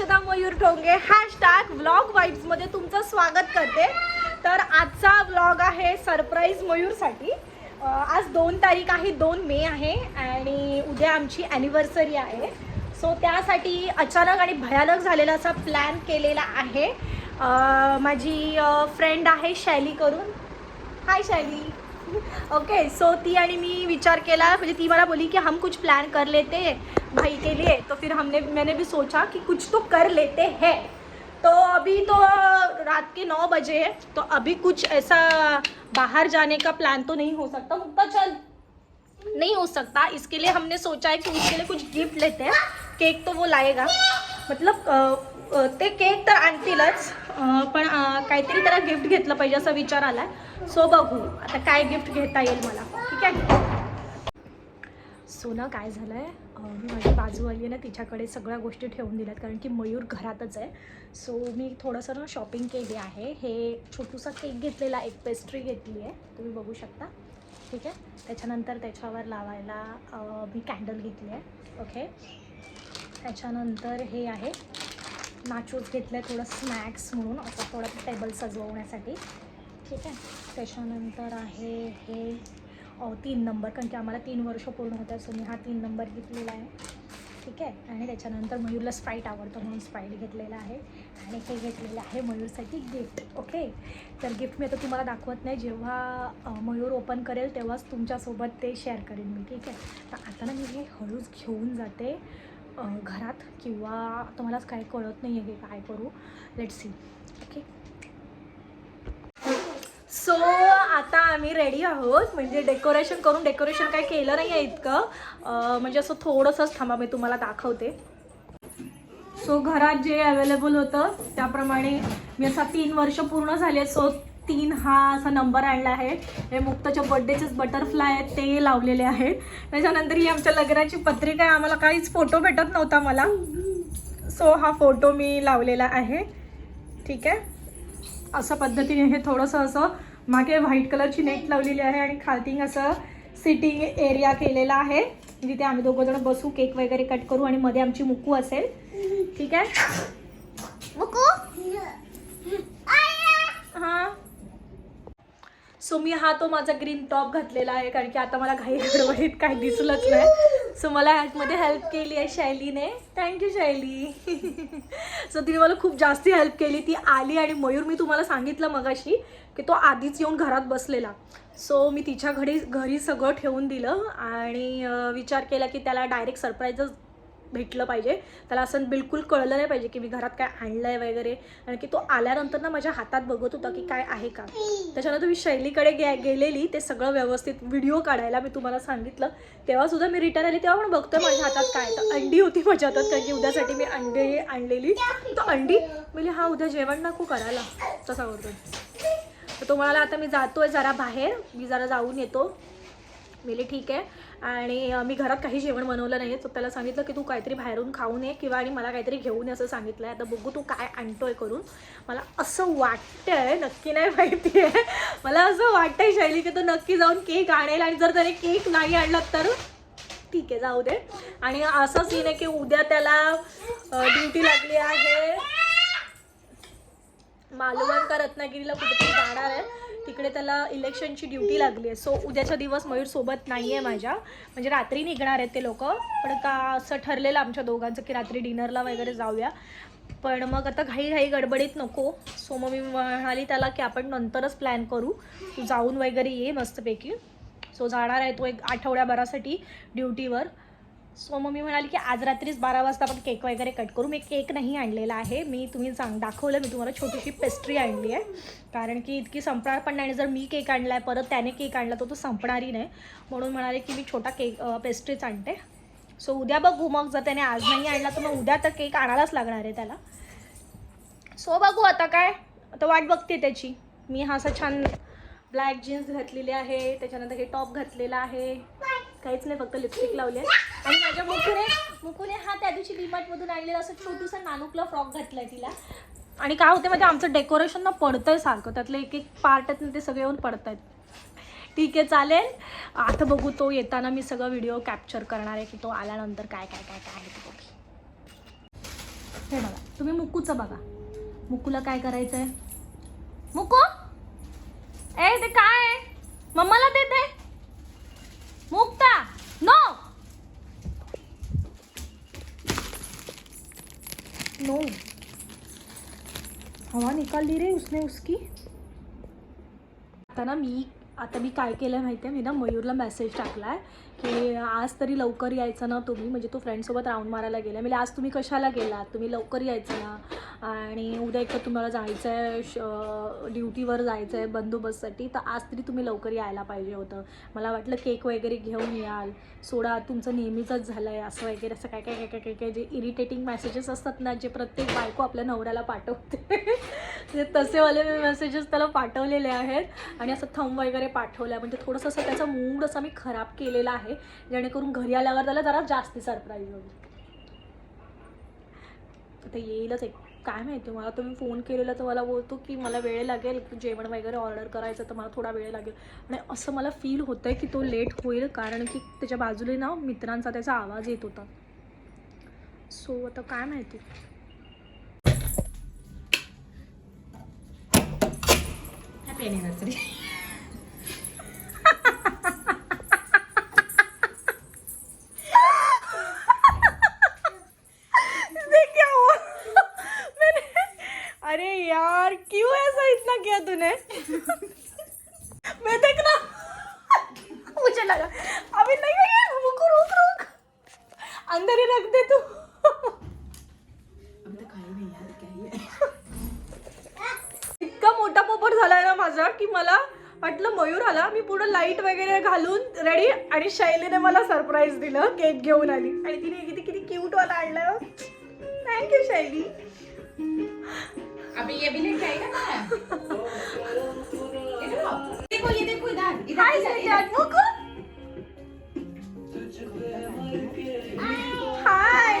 अक्षता Mayur Thonge hashtag vlog वाईब्समध्ये तुमचं स्वागत करते. तर आजचा व्लॉग आहे सरप्राईज मयूरसाठी. आज दोन तारीख आहे दोन मे आहे आणि उद्या आमची ॲनिव्हर्सरी आहे. सो त्यासाठी अचानक आणि भयानक झालेला असा प्लॅन केलेला आहे. माझी फ्रेंड आहे शैली करून. हाय शैली. ओके सो ती आणि मी विचार केला, म्हणजे ती मला बोली कि हम कुछ प्लान कर लेते हैं भाई के लिए. तो फिर हमने, मैंने भी सोचा कि कुछ तो कर लेते हैं. तो अभी तो रात के नौ बजे है तो अभी कुछ ऐसा बाहर जाने का प्लान तो नहीं हो सकता. मुक्ता चल. नहीं हो सकता. इसके लिए हमने सोचा है कि उसके लिए कुछ गिफ्ट लेते हैं. केक तो वो लाएगा. मतलब ते केक तर आणतीलच. पण काहीतरी त्याला गिफ्ट घेतलं पाहिजे असा विचार आला सो बघू. आता काय गिफ्ट घेता येईल मला. ठीक आहे? सो ना काय झालं आहे मी माझी बाजूवाली आहे ना तिच्याकडे सगळ्या गोष्टी ठेवून दिल्यात. कारण की मयूर घरातच आहे. सो मी थोडंसं ना शॉपिंग केली आहे. हे छोटूसा केक घेतलेला एक पेस्ट्री घेतली आहे तुम्ही बघू शकता. ठीक आहे? त्याच्यानंतर त्याच्यावर लावायला मी कॅन्डल घेतली आहे ओके त्याच्यानंतर हे आहे. नाचूस घेतलं आहे थोडं स्नॅक्स म्हणून. असं थोडं टेबल सजवण्यासाठी. ठीक आहे? त्याच्यानंतर आहे हे तीन नंबर कारण की आम्हाला तीन वर्ष पूर्ण होतं सो मी हा तीन नंबर घेतलेला आहे. ठीक आहे? आणि त्याच्यानंतर मयूरला स्प्राईट आवडतं म्हणून स्प्राईट घेतलेला आहे. आणि हे घेतलेलं आहे मयूरसाठी गिफ्ट ओके तर गिफ्ट मी आता तुम्हाला दाखवत नाही. जेव्हा मयूर ओपन करेल तेव्हाच तुमच्यासोबत ते शेअर करेन मी. ठीक आहे? तर आता ना मी हे हळूच घेऊन जाते. घरात किंवा तुम्हालाच काय कळत नाही आहे की काय करू? लेट सी ओके सो आता आम्ही रेडी आहोत. म्हणजे डेकोरेशन करून डेकोरेशन काय केलं नाही आहे इतकं. म्हणजे असं थोडंसंच थांबा मी तुम्हाला दाखवते. सो घरात जे अवेलेबल होतं त्याप्रमाणे मी असा तीन वर्ष पूर्ण झाले सो तीन हा असा नंबर आणला आहे. हे मुक्ताच्या बड्डेचेच बटरफ्लाय आहेत ते लावलेले आहेत. त्याच्यानंतर ही आमच्या लग्नाची पत्रिका आहे. आम्हाला काहीच फोटो भेटत नव्हता मला. सो हा फोटो मी लावलेला आहे. ठीक आहे? असं पद्धतीने हे थोडंसं असं मागे व्हाईट कलरची नेट लावलेली आहे आणि खालती असं सिटिंग एरिया केलेला आहे. जिथे आम्ही दोघंजण बसू केक वगैरे कट करू आणि मध्ये आमची मुकू असेल. ठीक आहे मुकू हां सो मी हा तो माझा ग्रीन टॉप घातलेला आहे कारण की आता मला घाई गडबडीत काही दिसलंच नाही. सो मला ह्यामध्ये हेल्प केली आहे शैलीने. थँक्यू शैली. सो तिने मला खूप जास्ती हेल्प केली. ती आली आणि मयूर मी तुम्हाला सांगितलं मगाशी की तो आधीच येऊन घरात बसलेला. सो मी तिच्या घरी घरी सगळं ठेवून दिलं आणि विचार केला की त्याला डायरेक्ट सरप्राईजच भेटलं पाहिजे. त्याला असं बिलकुल कळलं नाही पाहिजे की मी घरात काय आणलं आहे वगैरे. कारण की तो आल्यानंतर ना माझ्या हातात बघत होता की काय आहे का. त्याच्यानंतर मी शैलीकडे गे गेलेली ते सगळं व्यवस्थित व्हिडिओ काढायला मी तुम्हाला सांगितलं. तेव्हासुद्धा मी रिटर्न आली तेव्हा पण बघतोय माझ्या हातात काय तर अंडी होती माझ्या हातात कारण की उद्यासाठी मी अंडी आणलेली. तर अंडी म्हणजे हा उद्या जेवण नको करायला. तसा करतोय तर तो म्हणाला आता मी जातोय जरा बाहेर मी जरा जाऊन येतो. मेले ठीक आहे. आणि मी घरात काही जेवण बनवलं नाही आहे तर त्याला सांगितलं की तू काहीतरी बाहेरून खाऊन ये किंवा आणि मला काहीतरी घेऊन ये असं सांगितलं आहे आता बघू तू काय आणतोय करून. मला असं वाटतंय नक्की नाही माहिती आहे. मला असं वाटतंय शैली की तो नक्की जाऊन केक आणेल आणि जर त्याने केक नाही आणला तर ठीक आहे जाऊ दे. आणि असं सीन आहे की उद्या त्याला ड्युटी लागली आहे. मालवण का रत्नागिरीला कुठेतरी जाणार आहे. तिकडे त्याला इलेक्शनची ड्युटी लागली आहे. सो उद्याचा दिवस मयूर सोबत नाही आहे माझ्या. म्हणजे रात्री निघणार आहेत ते लोक. पण का असं ठरलेलं आमच्या दोघांचं की रात्री डिनरला वगैरे जाऊया. पण मग आता घाई घाई गडबडीत नको. सो मग मी म्हणाली त्याला की आपण नंतरच प्लॅन करू. तू जाऊन वगैरे ये मस्तपैकी. सो जाणार आहे तो एक आठवड्याभरासाठी ड्युटीवर. सो मग मी म्हणाली की आज रात्रीच बारा वाजता आपण केक वगैरे कट करू. मी केक नाही आणलेला आहे. मी तुम्ही सांग दाखवलं मी तुम्हाला छोटीशी पेस्ट्री आणली आहे. कारण की इतकी संपणार पण नाही आणि जर मी केक आणला आहे परत त्याने केक आणला तर तो संपणारही नाही. म्हणून म्हणाले की मी छोटा केक पेस्ट्रीच आणते. सो उद्या बघू मग जर त्याने आज नाही आणला तर मग उद्या तर केक आणायलाच लागणार आहे त्याला. सो बघू आता काय आता वाट बघते त्याची. मी हा असा छान ब्लॅक जीन्स घातलेली आहे. त्याच्यानंतर हे टॉप घातलेला आहे. काहीच नाही फक्त लिपस्टिक लावली आहे. आणि माझ्या मुकुने मुकुने हा त्या दिवशी डीमार्टमधून आणलेला असं छोटूसा नानूकला फ्रॉक घातलाय तिला. आणि काय होते म्हणजे आमचं डेकोरेशन ना पडतंय सारखं. त्यातलं एक एक पार्ट आहेत ना ते सगळे येऊन पडत आहेत ठीक आहे चालेल. आता बघू तो येताना मी सगळं व्हिडिओ कॅप्चर करणार आहे की तो आल्यानंतर काय काय काय काय आहे ते बघू. हे बघा तुम्ही मुकूचं बघा. मुकूला काय करायचं आहे मुकू? ए ते काय आहे? मम्माला दे दे. मुक्ता नो! नो. हवा निकाल दी रे उसने उसकी. आता ना मी आता मी काय केलं माहिती आहे मी ना मयूरला मेसेज टाकला आहे की आज तरी लवकर यायचं ना तुम्ही. म्हणजे तो फ्रेंडसोबत राऊंड मारायला गेला म्हणजे आज तुम्ही कशाला गेलात? तुम्ही लवकर यायचं ना. आणि उद्या एक तर तुम्हाला जायचं आहे श ड्युटीवर जायचं आहे बंदोबस्तसाठी तर आज तरी तुम्ही लवकर यायला पाहिजे होतं. मला वाटलं केक वगैरे घेऊन याल. सोडा तुमचं नेहमीचंच झालं आहे असं वगैरे असं काय काय काय काय काय काय जे इरिटेटिंग मेसेजेस असतात ना जे प्रत्येक बायको आपल्या नवऱ्याला पाठवते. ते तसेवाले मी मेसेजेस त्याला पाठवलेले आहेत. आणि असं थंब वगैरे पाठवलं आहे म्हणजे थोडंसं असं त्याचा मूड असा मी खराब केलेला आहे. जेणेकरून घरी आल्यावर त्याला जरा जास्ती सरप्राईज होईल. आता येईलच एक काय माहिती मला तुम्ही फोन केलेला तर मला बोलतो की मला वेळ लागेल जेवण वगैरे ऑर्डर करायचं तर मला थोडा वेळ लागेल. आणि असं मला फील होतं आहे की तो लेट होईल कारण की त्याच्या बाजूला ना मित्रांचा त्याचा आवाज येत होता. सो आता काय माहिती? हॅपी अॅनिव्हर्सरी ये क्या हुआ मैंने अरे यार क्यों ऐसा इतना किया तूने मैं देखना मुझे लगा अभी नहीं नहीं, रुक रुक रुक अंदर ही रख दे तू अभी तो खाई नहीं यार क्या ही है इतका मोठा पोपट झालाय ना माझा की मला वाटलं मयूर आला मी पुढे लाइट वगैरे घालून रेडी आणि शैलीने मला सरप्राईज दिलं केक घेऊन आली. आणि तिने किती किती क्यूट वाला आणलं थँक्यू शैली. अभी ये भी लेके आएगा ना। देखो ये देखो इधर। इधर मुकू। हाय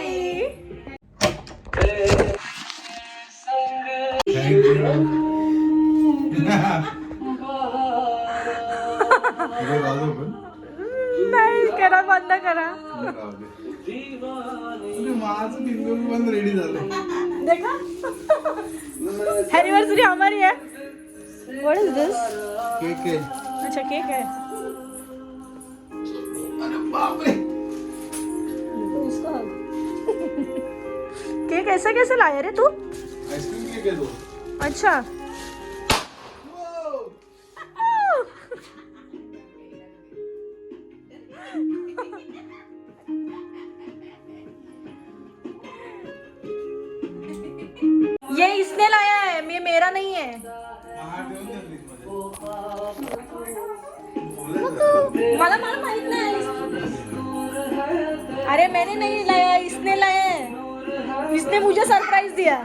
इकडे राहू पण. नाही करा बंद करा. राहू दे. माझं बिंदू पण रेडी झालं. देखा. एनिवर्सरी हमारी है. व्हाट इज दिस केक आहे अच्छा केक है. अरे केक ऐसे कैसे लाया रे तू? आईस्क्रीम केक आहे तो. अच्छा. इसने मुझे सरप्राइज़ दिया?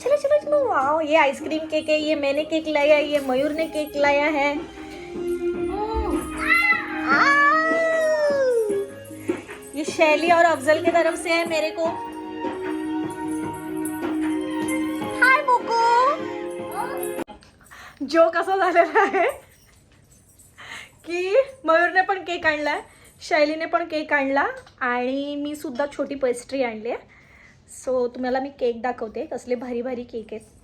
चलो चलो चलो वाओ ये आइसक्रीम केक है, ये मैंने केक लाया ये मयूर ने केक लाया है। ये शैली और अफजल की तरफ़ से है मेरे को। हाय बुकू जोक असा झालेला आहे की मयूरने पण केक आणलाय शैलीने पण केक आणला आणि मी सुद्धा छोटी पेस्ट्री आणली आहे सो तुम्हाला मी केक दाखवते कसले भारी भारी केक आहेत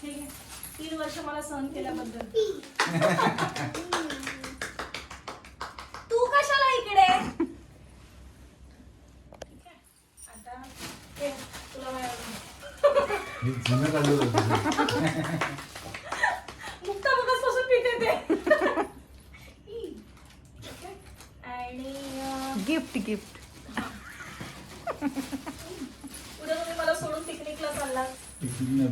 ठीक आहे. तीन वर्ष मला सहन केल्याबद्दल तू कशाला इकडे ठीक आहे. आता हे, तुला माझ्याकडून. हे जुनं काढलं होतं. मुक्ता मगासपासून पिते ते. आणि गिफ्ट गिफ्ट उद्या तुम्ही मला सोडून पिकनिकला होत.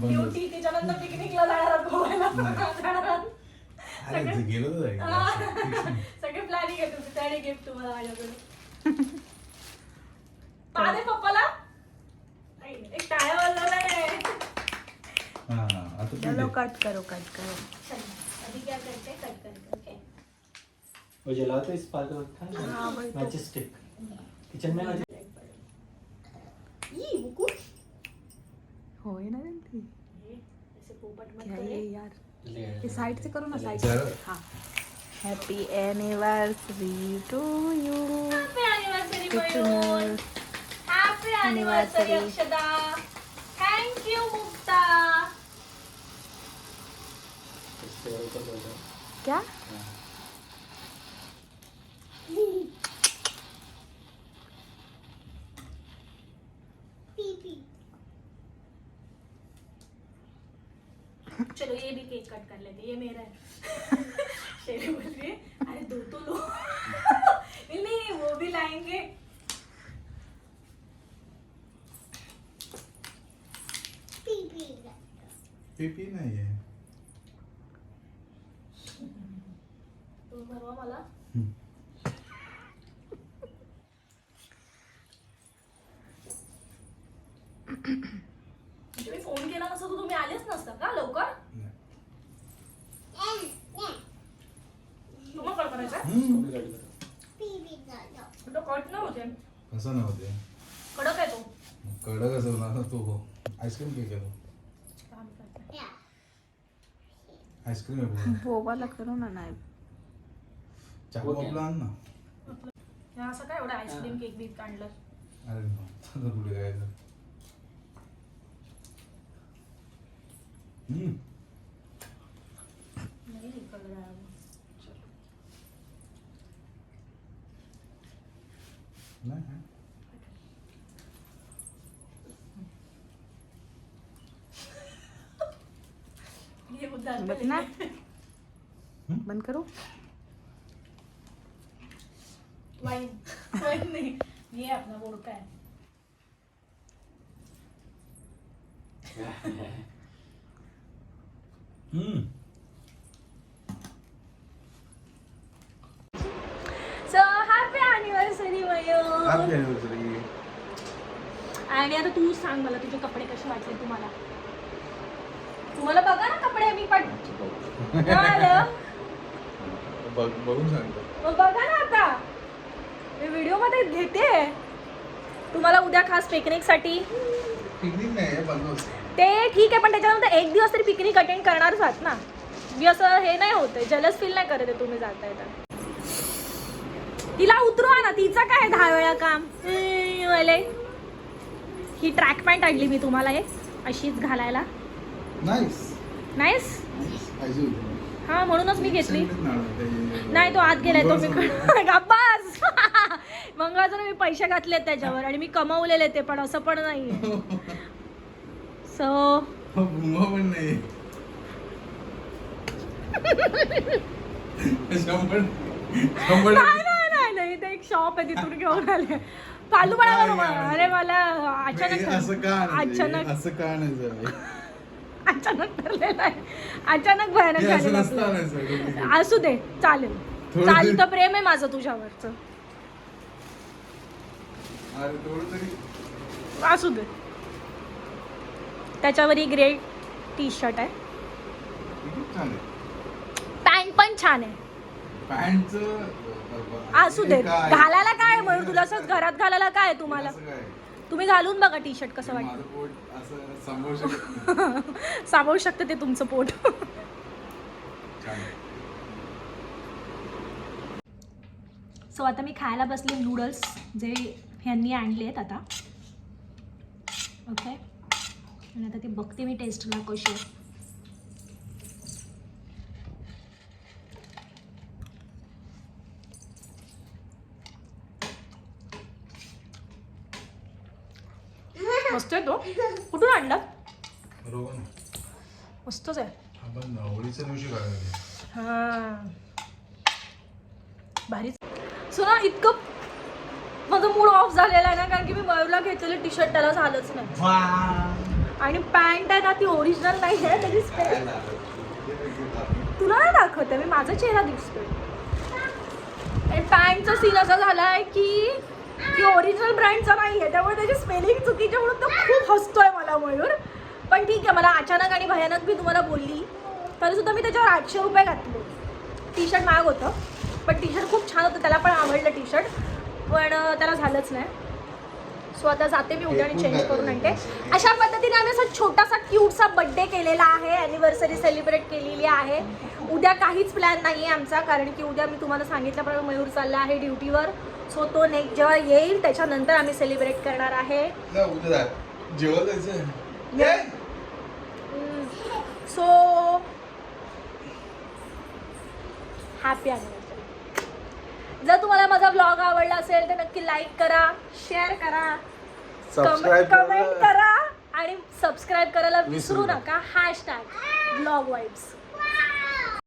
ड्युटी त्याच्यानंतर पिकनिकला जाणार आहात गोव्याला जाणार आहात. सगळे प्लॅनिंग आहे तुमची त्याने गिफ्ट तुम्हाला माझ्याकडे पाहते पप्पाला आई, एक टाळ्या वाजवला आहे हा, आता तू चलो घे. कट करो कट करो चल, अभी क्या करते हैं? कट करते ओके वो जलाते इस पार्क रखा हाँ, वही है तो। मैचिक स्टिक किचन में आज ई बुकू होय ना ती ऐसे पोपट मत क्या करे. ये यार ले. हे साईडचे करू ना साईड जरा- हा happy anniversary to you Happy anniversary, Mayur. Happy Anniversary. anniversary, Akshada. Thank you, Mukta. क्या? हाँ. चलो ये भी केक कट कर लेते ये मेरा है। शेरे बोल रही है, अरे दो तो लो। नहीं नहीं वो भी लाएँगे। पीपी नाही आहे कसं नव्हते कडक आहे तो. कडक कसं होणार तो हो आईस्क्रीम केक आहे आईस्क्रीम आहे पूर्ण. बोबाला करू ना नाही. चाकू. आपला आण ना. हे असं काय एवढं आईस्क्रीम केक बी काढलं अरे नो, आता कुठे जायचं हम्म. नाही निकल रहा है वो. नाही आहे. ये उधार बघ ना बंद करू नहीं ये अपना वोडका है हम्म. सो हॅपी अॅनिव्हर्सरी आणि आता तू सांग मला तुझे कपडे कसे वाटले तुम्हाला? तुम्हाला बघा ना कपडे मी पण. बघून सांगतो. बघा ना आता. मी व्हिडिओमध्ये घेते. तुम्हाला उद्या खास पिकनिकसाठी पिकनिक नाही ते ठीक आहे पण त्याच्यानंतर एक दिवस तरी पिकनिक अटेंड करणारच आहात ना. मी असं हे नाही होतंय जलस फील नाही करत आहे तुम्ही जाताय तर तिला उतरवा ना तिचं काय दहा वेळा काम? ही ट्रॅक पॅन्ट आणली मी तुम्हाला एक अशीच घालायला. नाईस हा म्हणूनच मी घेतली. नाही तो आत गेलाय तो मी. गप्पास मंगळाचं मी पैसे घातले त्याच्यावर आणि मी कमवलेले ते पण असं पण सो नाही शंभर शंभर नाही नाही नाही नाही एक शॉप आहे तिथून घेऊन आले करू मला अरे मला नाही, असं का अचानक? अचानक असं का आणायचं अचानक ठरलेलं आहे. अचानक भयानक असं झालेलं. असू दे चालेल. चालतं तरी- प्रेम आहे माझं तुझ्यावरचं. असू दे. त्याच्यावर ही ग्रे टी शर्ट आहे. पॅन्ट पण छान आहे. पॅन्टचं असू दे. घालायला काय म्हणून? तुला असं घरात घालायला काय तुम्हाला? तुम्ही घालून बघा टी शर्ट कसं वाटतं. सांभाळू शकत ते तुमचं पोट. सो आता मी खायला बसले नूडल्स जे ह्यांनी आणले आहेत आता. ओके आणि आता ते बघते मी टेस्टला कशी आहे. मस्त आहे तो. कुठून आणला? मस्तच आहे. होळीच्या दिवशी हा. भारीच. सो ना इतकं माझा मूड ऑफ झालेला आहे ना कारण की मी मयूरला घेतलेलं टी शर्ट त्याला झालंच नाही. आणि पॅन्ट आहे ना ती ओरिजिनल नाही आहे त्याची स्पेल तुला नाही दाखवते मी माझा चेहरा दिसतोय. आणि पॅन्टचा सीन असा झाला आहे की ती ओरिजिनल ब्रँडचा नाही आहे त्यामुळे त्याची स्पेलिंग चुकीची म्हणून तो खूप हसतोय मला मयूर. पण ठीक आहे मला अचानक आणि भयानक मी तुम्हाला बोलली. तरीसुद्धा मी त्याच्यावर आठशे रुपये घातले. टी शर्ट महाग होतं पण टी शर्ट खूप छान होतं त्याला पण आवडलं टी शर्ट पण त्याला झालंच नाही. सो आता जाते मी उद्या आणि चेंज करून आणते. अशा पद्धतीने आम्ही असा छोटासा क्यूटचा बड्डे केलेला आहे. अॅनिव्हर्सरी सेलिब्रेट केलेली आहे. उद्या काहीच प्लॅन नाही आहे आमचा कारण की उद्या मी तुम्हाला सांगितल्याप्रमाणे मयूर चालला आहे ड्युटीवर सो तो नेक्स्ट जेव्हा येईल त्याच्यानंतर आम्ही सेलिब्रेट करणार आहे. सो हॅपी जर तुम्हाला माझा ब्लॉग आवडला असेल तर नक्की लाईक करा शेअर करा. Subscribe कमेंट करा. आणि सबस्क्राईब करायला विसरू नका. Hash tag blog vibes